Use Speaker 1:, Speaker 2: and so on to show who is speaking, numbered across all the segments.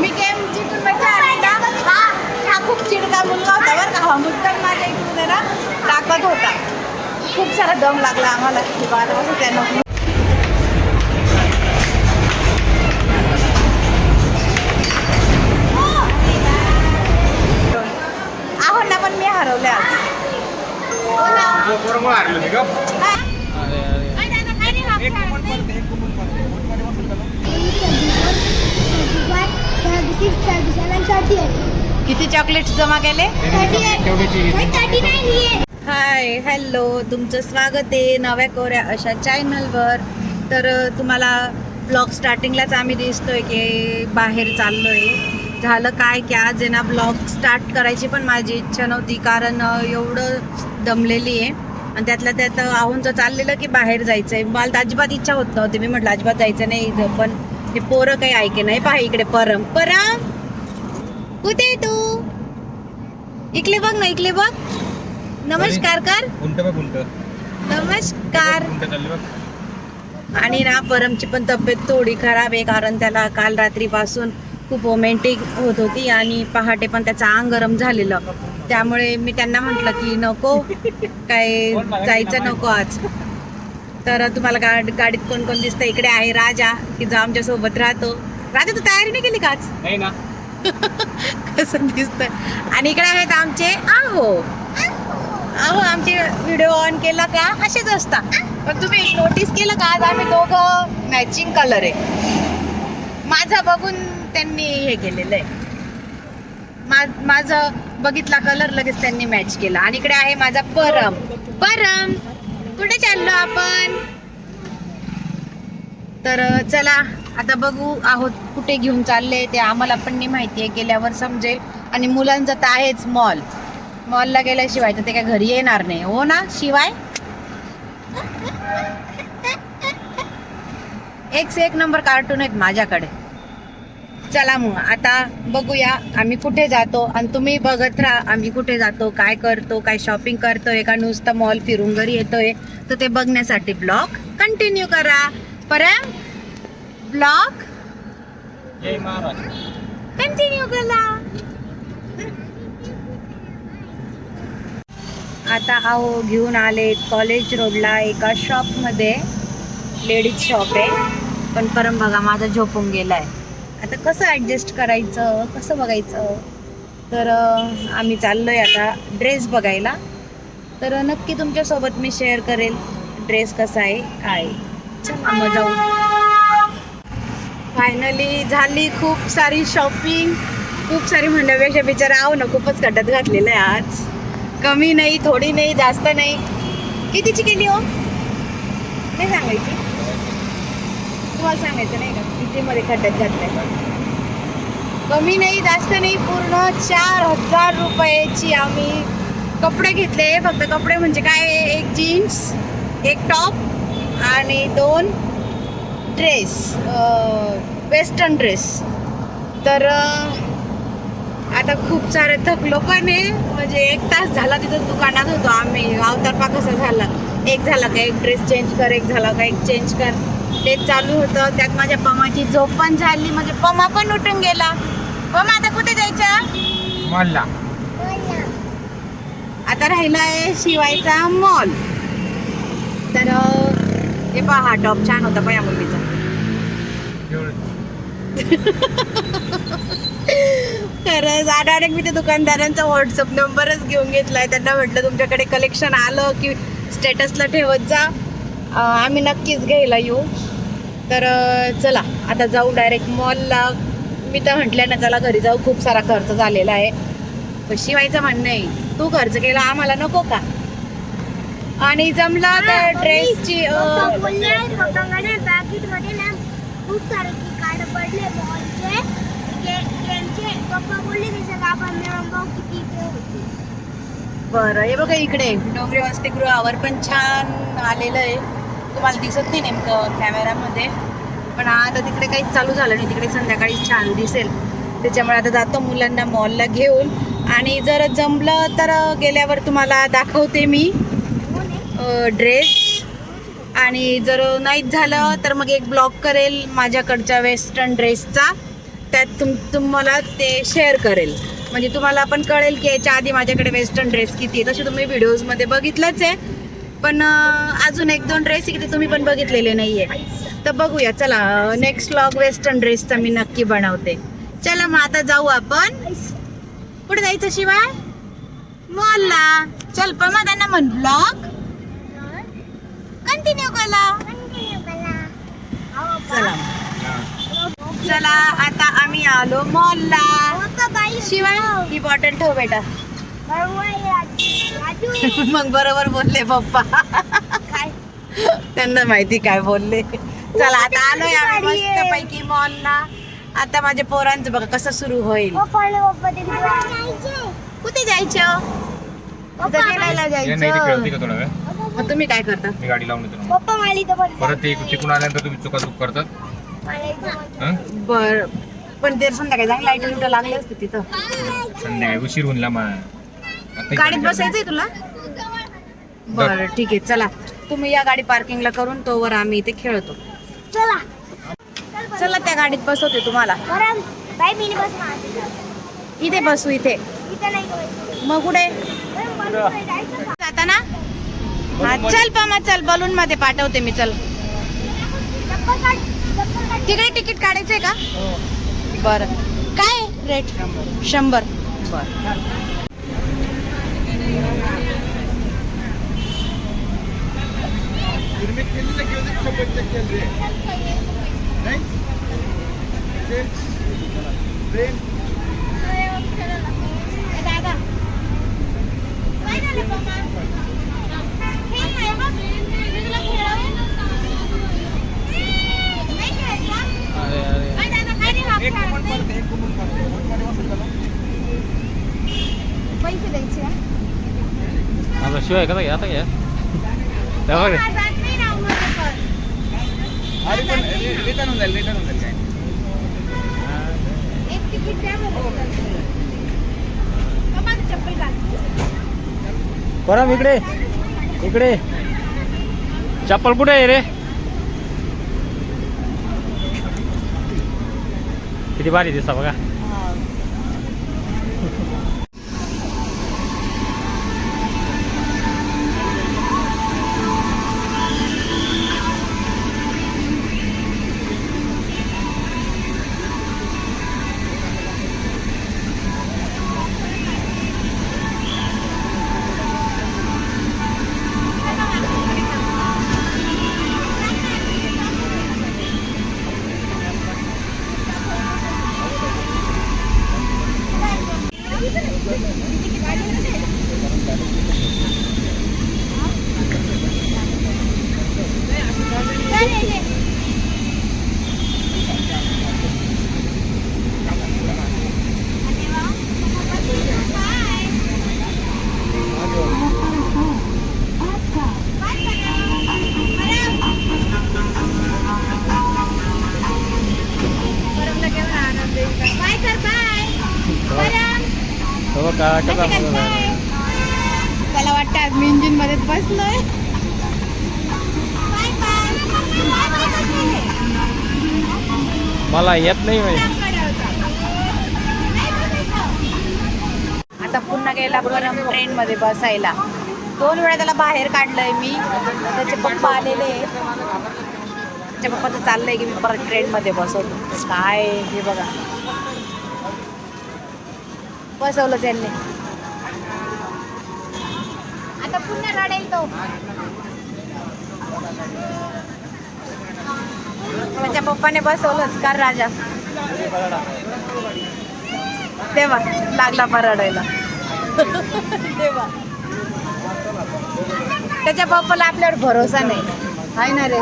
Speaker 1: मी game जिंकून म्हणजे हा खूप चिडका मुलगा होता बरं का. हा मुद्दाम माझ्या इकडून आहे ना टाकत होता. खूप सारा दम लागला आम्हाला. बारा वाजता त्यानं आहो ना पण मी हरवले आज. हा. किती चॉकलेट्स जमा केले? हाय हॅलो तुमचं स्वागत आहे नव्या कोऱ्या अशा चॅनलवर तर तुम्हाला ब्लॉग स्टार्टिंगलाच आम्ही दिसतोय की बाहेर चाललोय. झालं काय की आज आहे ना ब्लॉग स्टार्ट करायची पण माझी इच्छा नव्हती कारण एवढं दमलेली आहे. आणि त्यातल्या त्यात आहूनचं चाललेलं की बाहेर जायचं आहे मला तर अजिबात इच्छा होत नव्हती. मी म्हटलं अजिबात जायचं नाही इथं पण हे पोरं काही ऐके नाही. पहा इकडे परम. परम कुठे तू? इकडे बघ ना इकडे बघ. नमस्कार कर. नमस्कार. आणि ना परमची पण तब्येत थोडी खराब आहे कारण त्याला काल रात्रीपासून खूप रोमॅन्टिक होत होती आणि पहाटे पण त्याचं अंग गरम झालेलं. त्यामुळे मी त्यांना म्हटलं की नको काय जायचं नको आज. तर तुम्हाला गाड गाडीत कोण कोण दिसतं? इकडे आहे राजा की जो आमच्यासोबत राहतो. राजा तू तयारी नाही केली का आज?
Speaker 2: नाही ना.
Speaker 1: कसं आणि इकडे आहेत आमचे आहो. अहो आमचे व्हिडिओ ऑन केला का? असेच असतात. पण तुम्ही नोटीस केलं का आज आम्ही दोघं मॅचिंग कलर आहे? माझा बघून त्यांनी हे केलेलं आहे. माझं बघितला कलर लगेच त्यांनी मॅच केला. आणि इकडे आहे माझा परम. परम! कुठे चाललो आपण? तर चला आता बघू आहोत कुठे घेऊन चालले. ते आम्हाला पण नाही माहिती आहे गेल्यावर समजेल. आणि मुलांचं तर आहेच मॉल मॉलला गेल्याशिवाय तर ते काय घरी येणार नाही. हो ना शिवाय? एक से एक नंबर कार्टून आहेत माझ्याकडे. चला मग आता बघूया आम्ही कुठे जातो आणि तुम्ही बघत राहा आम्ही कुठे जातो काय करतो काय शॉपिंग करतोय का नुसतं मॉल फिरून घरी येतोय. तर ते बघण्यासाठी ब्लॉग कंटिन्यू करा. परम ब्लॉग कंटिन्यू करा. आता आहो घेऊन आले कॉलेज रोडला एका शॉपमध्ये लेडीज शॉप आहे. पण परम बघा माझा झोपून गेलाय. आता कसं ॲडजस्ट करायचं कसं बघायचं? तर आम्ही चाललो आहे आता ड्रेस बघायला. तर नक्की तुमच्यासोबत मी शेअर करेल ड्रेस कसा आहे काय आहे. चला मग जाऊ. फायनली झाली खूप सारी शॉपिंग खूप सारी म्हणण्यापेक्षा बिचारा आहो ना खूपच कटत घातलेलं आहे आज. कमी नाही थोडी नाही जास्त नाही. कितीची केली हो? नाही सांगायची. तुम्हाला सांगायचं नाही का? किमतीमध्ये खड्ड्यात घातलंय कमी नाही जास्त नाही पूर्ण चार हजार रुपयाची आम्ही कपडे घेतले. फक्त कपडे म्हणजे काय? एक जीन्स एक टॉप आणि दोन ड्रेस वेस्टर्न ड्रेस तर आता खूप सारे थकलो पण आहे. म्हणजे एक तास झाला तिथं दुकानात होतो आम्ही. अवतारपा कसा झाला. एक झाला का एक ड्रेस चेंज कर एक झाला का एक चेंज कर. तेच चालू होतं. त्यात माझ्या पमाची झोप पण झाली. म्हणजे पमा पण उठून गेला. पमा आता कुठे जायचं?
Speaker 2: मल्ला.
Speaker 1: आता राहिला आहे शिवायचा मॉल. तर हे पहा हा टॉप छान होता पण या मुलीचा खरंच आणि डायरेक्ट मी त्या दुकानदारांचा व्हॉट्सअप नंबरच घेऊन घेतलाय. त्यांना म्हटलं तुमच्याकडे कलेक्शन आलं की स्टेटसला ठेवत जा. आम्ही नक्कीच घ्यायला येऊ. तर चला आता जाऊ डायरेक्ट मॉलला मी तर म्हटलं ना चला घरी जाऊ. खूप सारा खर्च झालेला आहे. पण शिवायचं म्हणणं आहे तू खर्च केला आम्हाला नको का? आणि जमलं तर ड्रेसची
Speaker 3: पॅकेटमध्ये ना खूप सारे कार्ड पडले बॉलचे गेमचे. पप्पा बोलले त्याच्यात आपण मिळून बघू किती ते होते
Speaker 1: बरं हे बघा इकडे. डोंगरे वसतिगृहावर पण छान आलेलं आहे. तुम्हाला दिसत नाही नेमकं कॅमेरामध्ये पण आता तिकडे काहीच चालू झालं नाही. तिकडे संध्याकाळी छान दिसेल. त्याच्यामुळे आता जातो मुलांना मॉलला घेऊन. आणि जर जमलं तर गेल्यावर तुम्हाला दाखवते मी ड्रेस आणि जर नाहीच झालं तर मग एक ब्लॉग करेल माझ्याकडच्या वेस्टर्न ड्रेसचा त्यात तुम तुम्हाला ते शेअर करेल. म्हणजे तुम्हाला पण कळेल की याच्या आधी माझ्याकडे वेस्टर्न ड्रेस किती आहे. तसे तुम्ही व्हिडिओजमध्ये बघितलंच आहे. पण अजून एक दोन ड्रेस किती तुम्ही पण बघितलेले नाही आहे तर बघूया चला नेक्स्ट व्लॉग वेस्टर्न ड्रेसचा मी नक्की बनवते. चला मग आता जाऊ आपण. कुठे जायचं शिवाय? मॉलला. चल पमा त्यांना म्हण ब्लॉग कंटिन्यू करा. चला चला आता आम्ही आलो मॉलला. शिवाय ही. बॉटल ठेव बेटा. मग बरोबर बोलले पप्पा. त्यांना माहिती काय बोलले. चला आता आलोय आम्ही. मस्त पैकी मॉलला आता माझ्या पोरांचं बघा कसं सुरू होईल. कुठे जायचं? जायचं? मग तुम्ही काय करता?
Speaker 2: मी गाडी लावून येतो.
Speaker 3: पप्पा मला इथं पण
Speaker 2: परत ते तिकडून आल्यानंतर तुम्ही करतात.
Speaker 3: पण-
Speaker 2: हं?
Speaker 1: बर. पण ते संध्याकाळी जाऊन लाइट लागले असते तिथं.
Speaker 2: संध्याकाळी उशीर होऊन ला मग
Speaker 1: गाडीत बसायचंय तुला? बर ठीक आहे चला. तुम्ही या गाडी पार्किंगला करून तोवर आम्ही इथे खेळतो.
Speaker 3: चला.
Speaker 1: चला त्या गाडीत बसवते तुम्हाला.
Speaker 3: बरं बाय मिनी बस मारते
Speaker 1: इथे बसू इथे.
Speaker 3: इथं नाही जायचं.
Speaker 1: मग कुठे?
Speaker 3: बरं, मला पुढे जायचं का?
Speaker 1: जाता ना हा चल पमा चल बलून मध्ये पाठवते मी चल. तिकडे तिकीट काढायचंय का? बर. काय रेट? शंभर. बर
Speaker 3: ए, दादा. काय झालं पप्पा? खेळ नाही बघ. मी तुला खेळवेन. नाही खेळायचं? काय दादा, काय रे बाप खेळत नाही? पैसे द्यायचे का?
Speaker 2: आता शिवाय का आता घ्या तेव्हा
Speaker 3: हा, जात नाही ना उन्हाचं पण. एक तिकीट द्या मला. पप्पा, तू चप्पल घाल.
Speaker 2: परम इकडे. इकडे. चप्पल कुठे आहे रे? किती भारी दिसता बघा.
Speaker 1: त्याला वाटतं आज मी इंजिनमध्ये बसलोय.
Speaker 3: बाय बाय
Speaker 2: मला येत नाही
Speaker 1: आता पुन्हा गेला परम ट्रेन मध्ये बसायला. दोन वेळा त्याला बाहेर काढलंय मी. त्याचे पप्पा आलेले आहेत. त्याच्या पप्पाचं चाललंय की मी परत ट्रेन मध्ये बसवतो. काय हे बघा. बसवलं त्यांनी. आता पुन्हा रडेल तो. त्याच्या पप्पाने बसवलंच कर राजा. तेव्हा लागला परडायला तेव्हा त्याच्या पप्पाला आपल्यावर भरोसा नाही. आहे ना रे.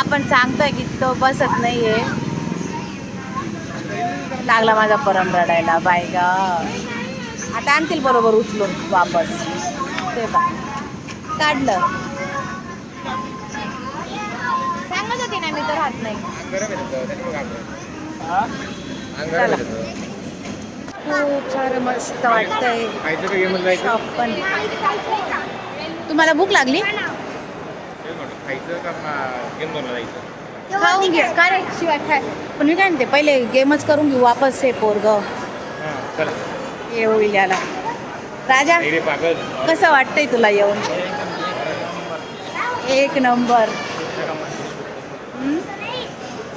Speaker 1: आपण सांगतोय की तो बसत नाहीये. लागला माझा परम रडायला बाय ग. आता आणतील बरोबर उचलून वापस. बा काढलं. सांगत होते ना मी तर राहत नाही. चला. खूप सारं मस्त वाटतंय. शॉप पण तुम्हाला भूक लागली? खाऊन घे. काय रे शिवाय काय पण मी काय म्हणते पहिले गेमच करून घेऊ वापस हे पोरग. हे होईल याला. राजा कसं वाटतंय तुला येऊन? एक नंबर?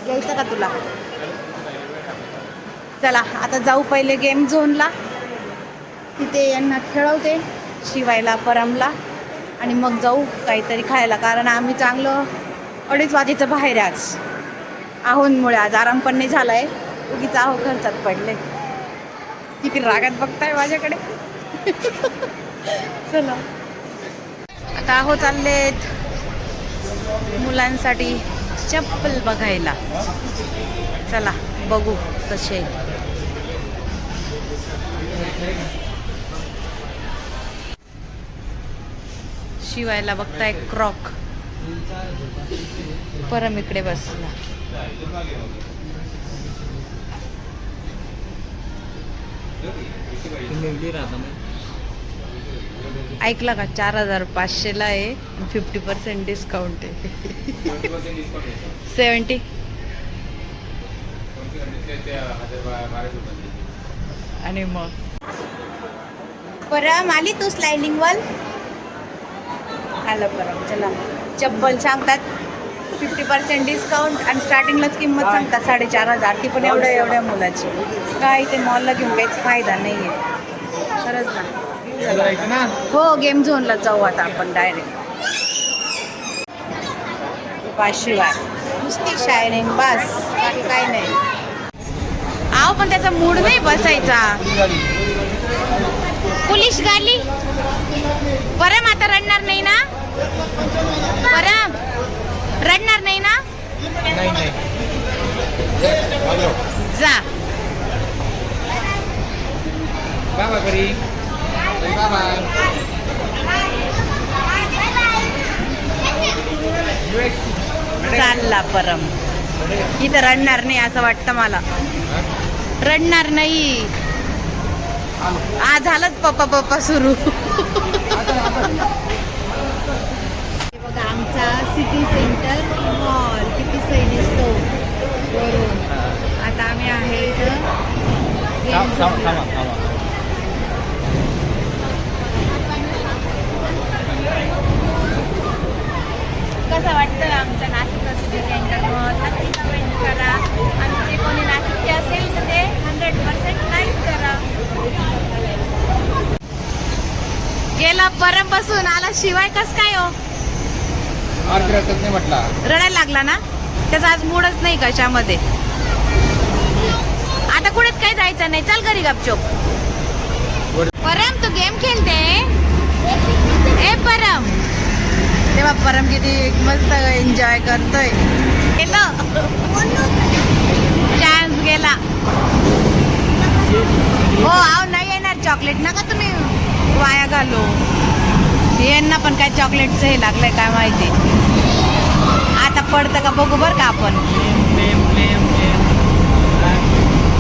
Speaker 1: घ्यायचं का तुला? चला आता जाऊ पहिले गेम झोनला तिथे यांना खेळवते शिवायला परमला. आणि मग जाऊ काहीतरी खायला कारण आम्ही चांगलं अडीच वाजेचं बाहेर आहे आज. आहोंमुळे आज आराम पण नाही झालाय. उगीच आहो खर्चात पडले. किती रागात बघताय माझ्याकडे? चला. आता हो चाललेत मुलांसाठी चप्पल बघायला. चला बघू कसे शिवायला बघताय क्रॉक. परम इकडे बसला.
Speaker 2: राहता
Speaker 1: ऐकलं का? चार हजार पाचशेला आहे. फिफ्टी पर्सेंट डिस्काउंट आहे. सेवन्टी आणि मग? परम आली तू स्लायडिंग वर आलं परम चला. चप्पल सांगतात. फिफ्टी पर्सेंट डिस्काउंट आणि स्टार्टिंगलाच किंमत सांगतात साडेचार हजार. ती पण एवढ्या एवढ्या मुलाची. काय ते मॉलला घेऊन काहीच फायदा नाही आहे खरंच ना. हो गेम झोनला जाऊ आता आपण डायरेक्ट पाचशिवाय नुसती शायनिंग बस बाकी काय नाही. आव पण त्याचा मूड नाही बसायचा. पोलीस गाली परम आता रडणार नाही ना? परम रडणार नाही ना? जा. चालला परम. इथं रडणार नाही असं वाटतं मला. रडणार नाही. आज झालंच पप्पा पप्पा सुरू. बघा आमचा सिटी सेंटर मॉल. किती सही दिसतो आता आम्ही आहे इथं
Speaker 2: थांब थांब थांबा थांबा
Speaker 1: कसं वाटतं आमचं नाशिकचा सिटी सेंटर नक्की कमेंट करा. आमचे कोणी नाशिकचे असेल तर ते हंड्रेड पर्सेंट लाईक करा. गेला परमपासून आला शिवाय कस काय हो?
Speaker 2: नाही म्हटला.
Speaker 1: रडायला लागला ना? त्याचा आज मूडच नाही कशामध्ये. आता कुठेच काही जायचं नाही. चल घरी गपचूप. परम तू गेम खेळते? ए परम. तेव्हा परम किती मस्त एन्जॉय करतोय. गेलं. चान्स गेला. हो आव नाही येणार चॉकलेट नका तुम्ही वाया घालू. यांना पण काय चॉकलेटचं हे लागलंय काय माहिती. आता पडतं का बघू बरं का आपण.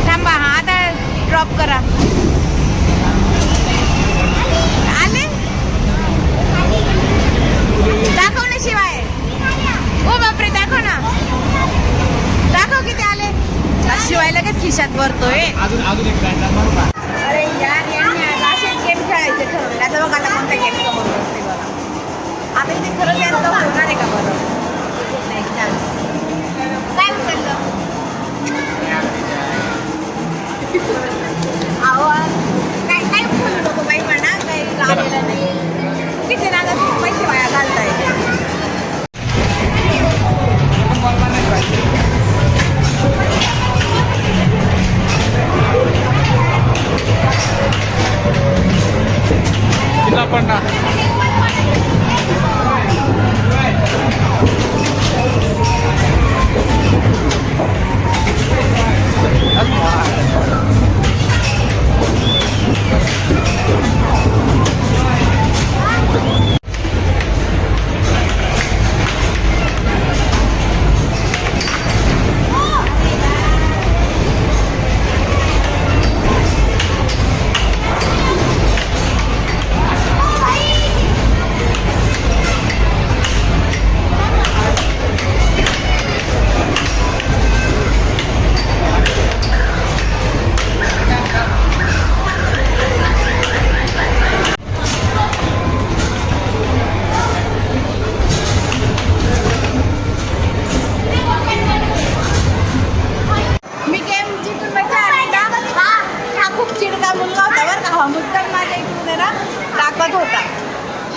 Speaker 1: थांबा हा आता ड्रॉप करा आले दाखव ना शिवाय ओ बापरे दाखव ना. दाखव किती आले. शिवाय लगेच खिशात भरतोय.
Speaker 2: अजून एक
Speaker 1: अरे यार यांनी आज असेच गेम खेळायचे ठरवले. आता बघा आता कोणता गेम समोर बसते बघा. आता इथे खरंच यांचं होणार आहे का बरं? होता ताकद
Speaker 2: होता.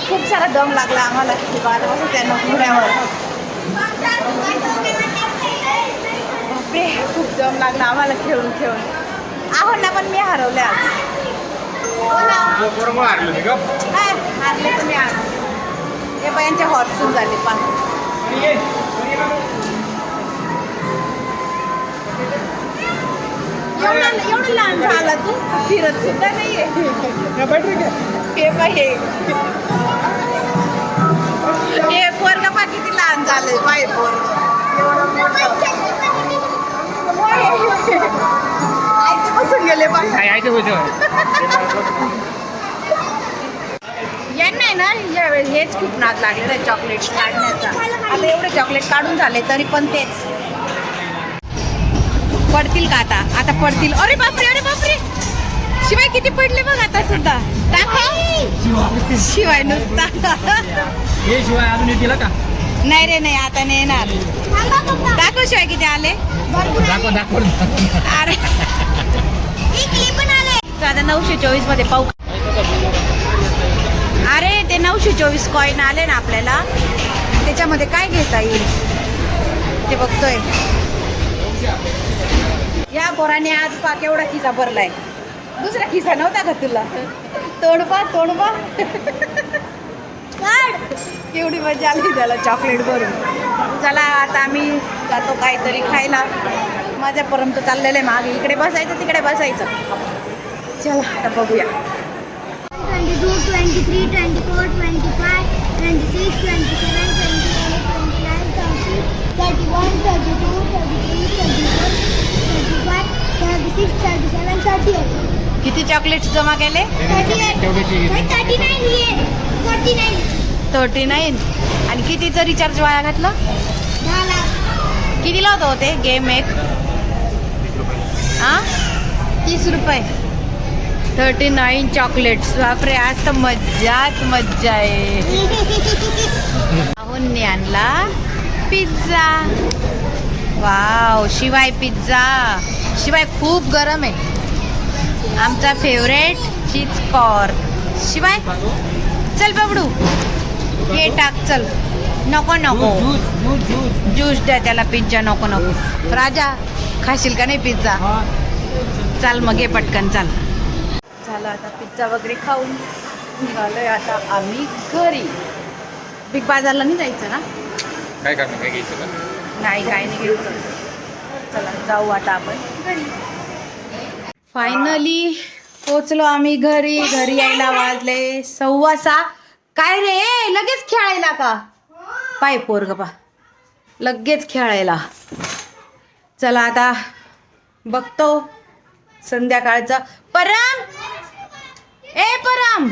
Speaker 2: खूप सारा
Speaker 1: दम लागला आम्हाला बारा वाजता त्यांना घोड्यावर बापरे खूप दम लागला आम्हाला खेळून खेळून. आहो ना पण मी हरवले आज. हारले तुम्ही आज. हे बायांच्या हॉर्सून झाले पण एवढं एवढं लहान झाला तू? फिरत सुद्धा नाहीये. हे हे हे. पोरग पा किती लहान झालंय पाय पोरग. बसून गेले यांना आहे ना यावेळेस हेच खूप नाद लागलेला आहे चॉकलेट काढण्याचा. आता एवढे चॉकलेट काढून झाले तरी पण तेच. पडतील का आता? आता पडतील. अरे बापरे अरे बापरे! शिवाय किती पडले बघ आता सुद्धा. दाखव. शिवाय नुसता.
Speaker 2: हे शिवाय अजून का?
Speaker 1: नाही रे नाही आता नाही येणार. दाखव शिवाय किती आले.
Speaker 2: दाखव दाखव.
Speaker 1: अरे. आता नऊशे चोवीसमध्ये पाहू. अरे ते नऊशे चोवीस कॉईन आले ना आपल्याला. त्याच्यामध्ये काय घेता येईल? ते बघतोय. या पोराने आज पा केवढा खिसा भरलाय. दुसरा खिसा नव्हता का तुला? तोडपा तोडपा एवढी मजा आली त्याला चॉकलेट भरून. चला आता आम्ही जातो काहीतरी खायला. माझ्यापर्यंत चाललेलं आहे मागे. इकडे बसायचं तिकडे बसायचं. चला आता बघूया.
Speaker 3: Twenty two twenty three twenty four twenty five twenty six twenty seven twenty eight twenty nine thirty thirty one thirty two thirty three thirty four 35, 36, 37, 38.
Speaker 1: किती चॉकलेट्स जमा केले?
Speaker 3: 38.
Speaker 2: तेवढ्याची
Speaker 3: नाही, 39 ये. 49.
Speaker 1: Thirty nine. आणि कितीचं रिचार्ज वाया घातलं. कितीला होतं होते गेम एक. हा तीस रुपये. थर्टी नाईन चॉकलेट्स बापरे आज तर मज्जाच मज्जा आहे. राहुलने आणला पिझ्झा. वाव शिवाय पिझ्झा. शिवाय खूप गरम आहे. आमचा फेवरेट चीज कॉर शिवाय चल बबडू. हे टाक चल. नको नको.
Speaker 2: ज्यूस
Speaker 1: द्या त्याला पिझ्झा नको नको. राजा खाशील का नाही पिझ्झा? चाल मग ये पटकन चाल. झालं आता पिझ्झा वगैरे खाऊन. निघालोय आता आम्ही घरी. बिग बाजारला नाही जायचं ना?
Speaker 2: काय काय घ्यायचं
Speaker 1: नाही काय नाही घ्यायचं. चला जाऊ आता आपण. घरी फायनली पोचलो आम्ही घरी. घरी यायला वाजले सव्वा सहा. काय रे? लगेच खेळायला का? पाय पोरग पा. लगेच खेळायला. चला आता बघतो संध्याकाळचं. परम! ए परम!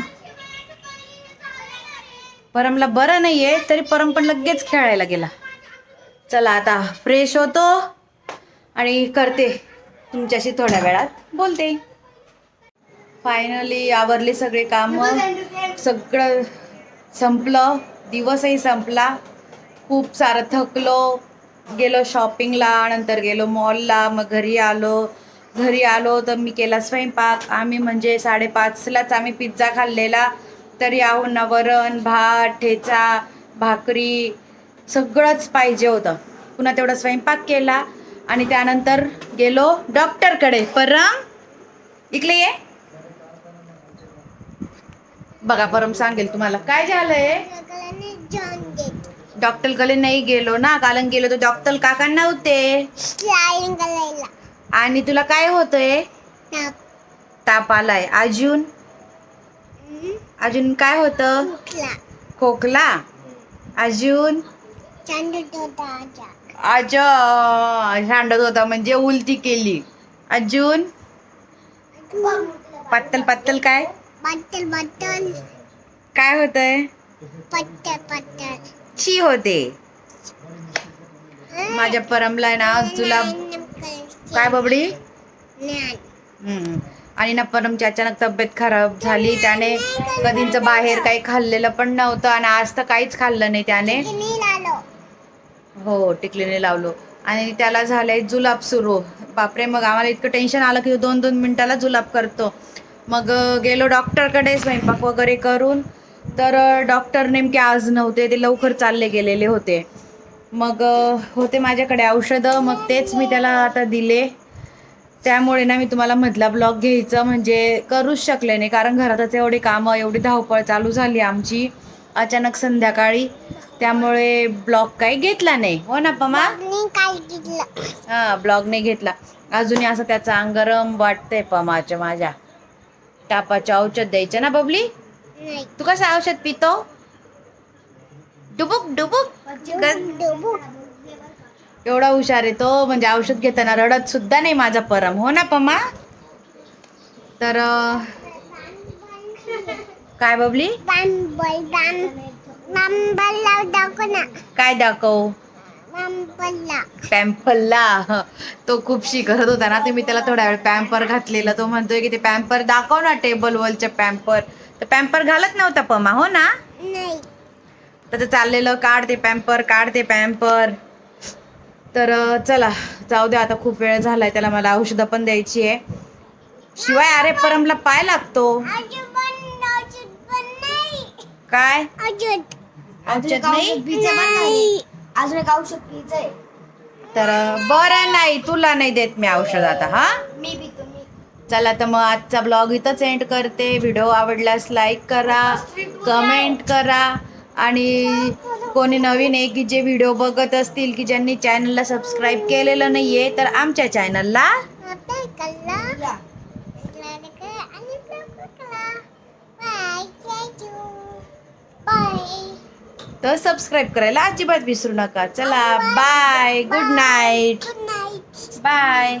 Speaker 1: परमला बरं नाहीये तरी परम पण लगेच खेळायला गेला. चला आता फ्रेश होतो. आणि करते तुमच्याशी थोड्या वेळात. बोलते. फायनली आवरली सगळे कामं. सगळं संपलं. दिवसही संपला. खूप सारं थकलो. गेलो शॉपिंगला नंतर गेलो मॉलला मग घरी आलो. घरी आलो तर मी केला स्वयंपाक. आम्ही म्हणजे साडेपाचलाच आम्ही पिझ्झा खाल्लेला. तरी आहो ना वरण भात ठेचा भाकरी सगळंच पाहिजे होतं. पुन्हा तेवढा स्वयंपाक केला. आणि त्यानंतर गेलो डॉक्टरकडे. परम इकडे ये. बघा परम सांगेल तुम्हाला. काय झालंय? डॉक्टरकडे नाही गेलो ना. कारण गेलो तर डॉक्टर काका नव्हते आणि तुला काय होतंय? ताप आलाय. अजून? अजून काय होतं? खोकला. अजून? अज सांडत होता म्हणजे उलटी केली. अजून? पत्तल पत्तल काय?
Speaker 3: बत्तल बत्तल
Speaker 1: काय होतंय?
Speaker 3: पत्तल पत्तल
Speaker 1: ची होते. माझ्या परमला आहे ना तुला काय बबडी. आणि ना परमची अचानक तब्येत खराब झाली. त्याने कधीच बाहेर काही खाल्लेलं पण नव्हतं आणि आज तर काहीच खाल्लं नाही त्याने. हो टिकलीने लावलो. आणि त्याला झालंय जुलाब सुरू. बापरे मग आम्हाला इतकं टेन्शन आलं की दोन दोन मिनिटाला जुलाब करतो. मग गेलो डॉक्टरकडे स्वयंपाक वगैरे करून. तर डॉक्टर नेमके आज नव्हते ते लवकर चालले गेलेले होते. मग होते माझ्याकडे औषधं मग तेच मी त्याला आता दिले. त्यामुळे ना मी तुम्हाला मधला ब्लॉग घ्यायचं म्हणजे करूच शकले नाही. कारण घरातच एवढी कामं एवढी धावपळ चालू झाली आमची. अचानक संध्याकाळी त्यामुळे ब्लॉग काही घेतला नाही. हो ना पमा?
Speaker 3: मी काय घेतलं.
Speaker 1: हा ब्लॉग नाही घेतला. अजूनही असं त्याचं अंग गरम वाटतंय पमाच्या माझ्या. तापाचे औषध द्यायचं ना बबली?
Speaker 3: नाही.
Speaker 1: तू कसं औषध पितो? डुबुक डुबुक.
Speaker 3: डुबू
Speaker 1: एवढा हुशार आहे तो म्हणजे औषध घेताना रडत सुद्धा नाही माझा परम. हो ना पमा? तर अं, काय बबली?
Speaker 3: दान
Speaker 1: काय दाखव? पॅम्परला तो खूप शी करत होता ना ते मी त्याला थोडा वेळ पॅम्पर घातलेला. तो म्हणतोय की ते पॅम्पर दाखव ना टेबल वरचे पॅम्पर तर पॅम्पर घालत नव्हता पमा हो ना?
Speaker 3: नाही.
Speaker 1: त्याचं चाललेलं काढ ते पॅम्पर काढ ते पॅम्पर तर चला जाऊ दे आता खूप वेळ झालाय त्याला मला औषधं पण द्यायची आहे. शिवाय अरे परमला पाय लागतो. काय?
Speaker 3: अजून
Speaker 1: औषध नाही?
Speaker 3: अजून एक औषध
Speaker 1: तर बरं नाही तुला नाही देत मी औषध आता हा?
Speaker 3: मी पितो मी.
Speaker 1: चला तर मग आजचा ब्लॉग इथंच एंड करते. व्हिडिओ आवडल्यास लाईक करा कमेंट करा आणि कोणी नवीन आहे की जे व्हिडिओ बघत असतील की ज्यांनी चॅनलला सबस्क्राईब केलेलं नाही आहे तर आमच्या चॅनलला
Speaker 3: बाय
Speaker 1: तर सबस्क्राईब करायला अजिबात विसरू नका. चला बाय गुड नाईट
Speaker 3: बाय